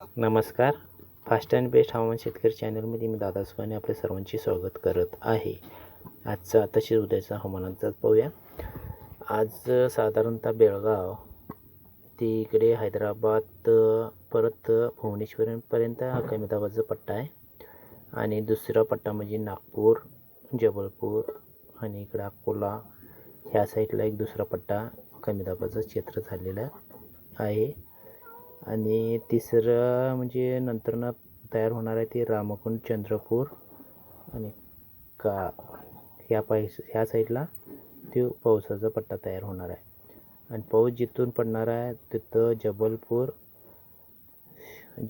नमस्कार. Fast and best हवामान शेतकरी चॅनलमध्ये मी दादा सुखाने आपले सर्वांचे स्वागत करत आहे. आजचा तसेच उद्याचा हवामानाचाच पाहूया. आज साधारणतः बेळगाव ते इकडे हैदराबाद परत भुवनेश्वरपर्यंत हा कमी दाबाचा पट्टा आहे. आणि दुसरा पट्टा म्हणजे नागपूर जबलपूर आणि इकडं अकोला ह्या साईडला एक दुसरा पट्टा कमी दाबाचं क्षेत्र झालेला आहे. आणि तिसरं म्हणजे नंतरनं तयार होणार आहे ते रामकुंड चंद्रपूर. आणि का ह्या पायस ह्या साईडला ते पावसाचा पट्टा तयार होणार आहे. आणि पाऊस जिथून पडणार आहे तिथं जबलपूर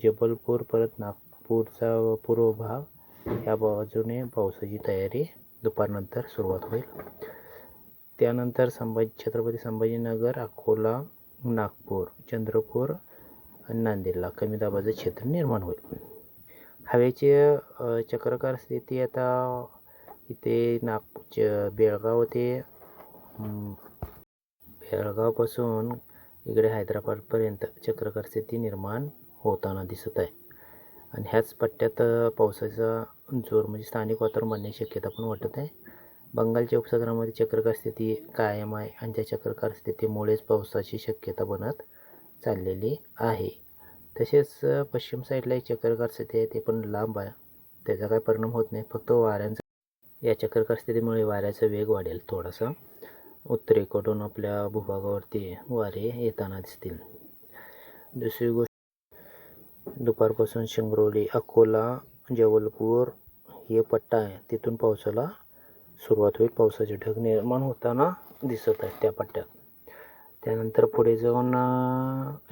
जबलपूर परत नागपूरचा पूर्व भाग ह्या बाजूने पावसाची तयारी दुपारनंतर सुरुवात होईल. त्यानंतर संभाजी छत्रपती संभाजीनगर अकोला नागपूर चंद्रपूर आणि नांदेडला कमी दाबाचं क्षेत्र निर्माण होईल. हवेची चक्रकार चक्राकार स्थिती आता इथे नाग बेळगाव ते बेळगावपासून इकडे हैदराबादपर्यंत चक्राकार स्थिती निर्माण होताना दिसत आहे. आणि ह्याच पट्ट्यात पावसाचा जोर म्हणजे स्थानिक वातावरण बनण्याची शक्यता पण वाटत आहे. बंगालच्या उपसागरामध्ये चक्रकार स्थिती कायम आहे आणि त्या चक्रकार स्थितीमुळेच पावसाची शक्यता बनत चाललेली आहे. तसेच पश्चिम साईडला एक चक्राकार स्थिती आहे ते पण लांब आहे. त्याचा काय परिणाम होत नाही फक्त वाऱ्यांचा या चक्राकार स्थितीमुळे वाऱ्याचा वेग वाढेल थोडासा. उत्तरेकडून आपल्या भूभागावरती वारे येताना दिसतील. दुसरी गोष्ट दुपारपासून शिंगरोली अकोला जबलपूर हे पट्टा आहे तिथून पावसाला सुरुवात होईल. पावसाचे ढग निर्माण होताना दिसत आहेत त्या पट्ट्यात. त्यानंतर पुढे जाऊन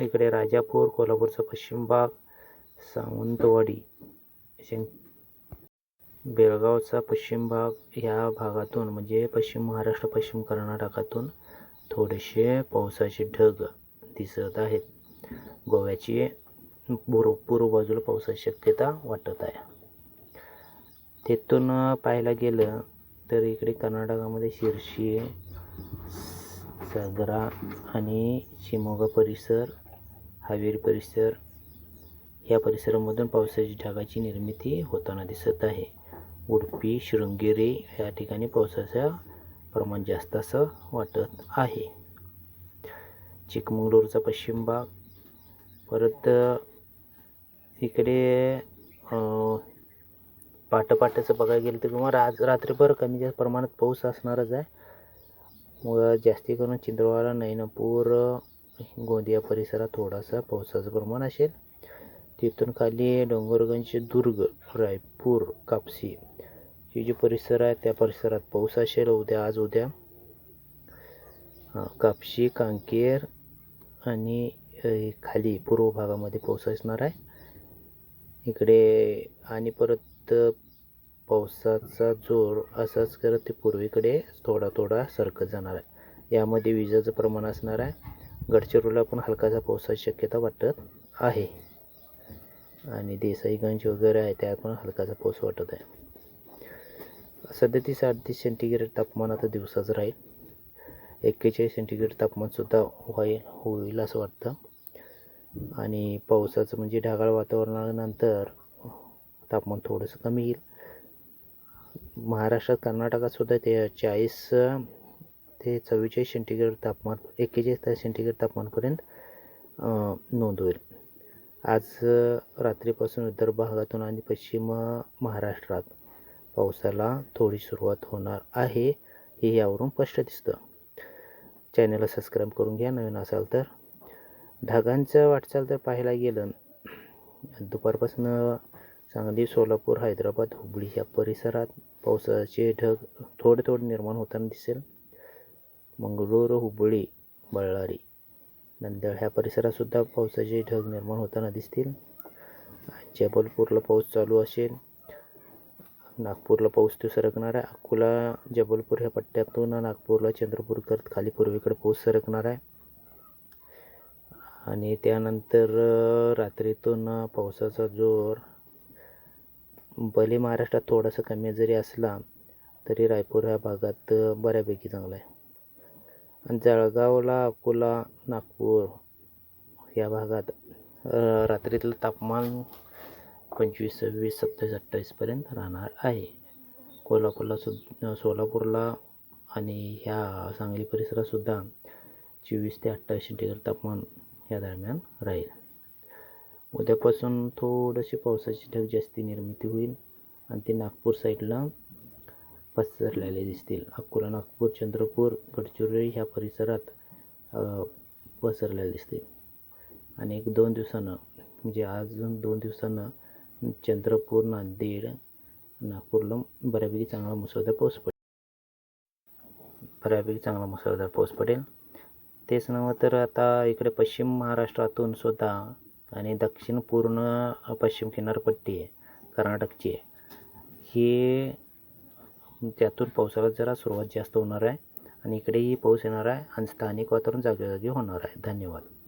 इकडे राजापूर कोल्हापूरचा पश्चिम भाग सावंतवाडी बेळगावचा पश्चिम भाग ह्या भागातून म्हणजे पश्चिम महाराष्ट्र पश्चिम कर्नाटकातून थोडेसे पावसाचे ढग दिसत आहेत. गोव्याची पूर्व पूर्व बाजूला पावसाची शक्यता वाटत आहे. तिथून पाहायला गेलं तर इकडे कर्नाटकामध्ये शिर्शी सागरा आणि शिमोगा परिसर हावेरी परिसर या परिसरामधून पावसाची ढगाची निर्मिती होताना दिसत आहे. उडपी शृंगेरी या ठिकाणी पावसाचं प्रमाण जास्त असं वाटत आहे. चिकमंगळूरचा पश्चिम भाग. परत इकडे अ, पाटपाट्याचं बघायला गेलं तर किंवा राज रात्रीभर कमी जास्त प्रमाणात पाऊस असणारच आहे. मुळात जास्ती करून चिंद्रवाडा नैनपूर गोंदिया परिसरात थोडासा पावसाचं प्रमाण असेल. तिथून खाली डोंगरगंज दुर्ग रायपूर कापसी हे जे परिसर आहे त्या परिसरात पाऊस असेल. उद्या आज उद्या कापशी कांकेर आणि खाली पूर्व भागामध्ये पाऊस असणार आहे. इकडे आणि परत पावसाचा जोर असाच करत ते पूर्वेकडे थोडा थोडा सरकत जाणार आहे. यामध्ये विजेचं प्रमाण असणार आहे. गडचिरोलीला पण हलकासा पावसाची शक्यता वाटत आहे. आणि देसाईगंज वगैरे आहे त्यात पण हलकासा पाऊस वाटत आहे. सध्या तीस अडतीस सेंटीग्रेड तापमान आता दिवसाचं राहील. एक्केचाळीस सेंटीग्रेड तापमानसुद्धा होईल होईल असं वाटतं. आणि पावसाचं म्हणजे ढगाळ वातावरणानंतर तापमान थोडंसं कमी येईल. महाराष्ट्रात कर्नाटकात सुद्धा ते चाळीस ते चव्वेचाळीस सेंटीग्रेड तापमान एक्केचाळीस सेंटीग्रेड तापमानपर्यंत नोंद होईल. आज रात्रीपासून विदर्भ भागातून आणि पश्चिम महाराष्ट्रात पावसाला थोडी सुरुवात होणार आहे हे यावरून स्पष्ट दिसतं. चॅनलला सबस्क्राईब करून घ्या नवीन असाल तर. ढगांचं वाटचाल तर पाहायला गेलं. दुपारपासून सांगली सोलापूर हैदराबाद हुबळी या परिसरात पावसाचे ढग थोडे थोडे निर्माण होताना दिसेल. मंगळूर हुबळी बळ्ळारी नंदळ ह्या परिसरातसुद्धा पावसाचे ढग निर्माण होताना दिसतील. जबलपूरला पाऊस चालू असेल. नागपूरला पाऊस तो सरकणार आहे. अकोला जबलपूर ह्या पट्ट्यातून नागपूरला चंद्रपूर करत खाली पूर्वेकडे पाऊस सरकणार आहे. आणि त्यानंतर रात्रीतून पावसाचा जोर भले महाराष्ट्रात थोडासा कमी जरी असला तरी रायपूर ह्या भागात बऱ्यापैकी चांगला आहे. आणि जळगावला अकोला नागपूर या भागात रात्रीतलं तापमान पंचवीस सव्वीस सत्तावीस अठ्ठावीसपर्यंत राहणार आहे. कोल्हापूरला सु सोलापूरला आणि ह्या सांगली परिसरातसुद्धा चोवीस ते अठ्ठावीस सेंटीग्रेड तापमान या दरम्यान राहील. उद्यापासून थोडीशी पावसाची ढग जास्ती निर्मिती होईल आणि ते नागपूर साईडला पसरलेले दिसतील. अकोला नागपूर चंद्रपूर गडचिरोली ह्या परिसरात पसरलेले दिसतील. आणि एक दोन दिवसानं म्हणजे अजून दोन दिवसानं चंद्रपूर नांदेड नागपूरला बऱ्यापैकी चांगला मुसळधार पाऊस पडेल. बऱ्यापैकी चांगला मुसळधार पाऊस पडेल. तेच नव्हं तर आता इकडे पश्चिम महाराष्ट्रातून सुद्धा आणि दक्षिण पूर्ण पश्चिम किनारपट्टी आहे कर्नाटकची आहे. ही त्यातून पावसाला जरा सुरुवात जास्त होणार आहे आणि इकडेही पाऊस येणार आहे आणि स्थानिक वातावरण जागोजागी होणार आहे. धन्यवाद.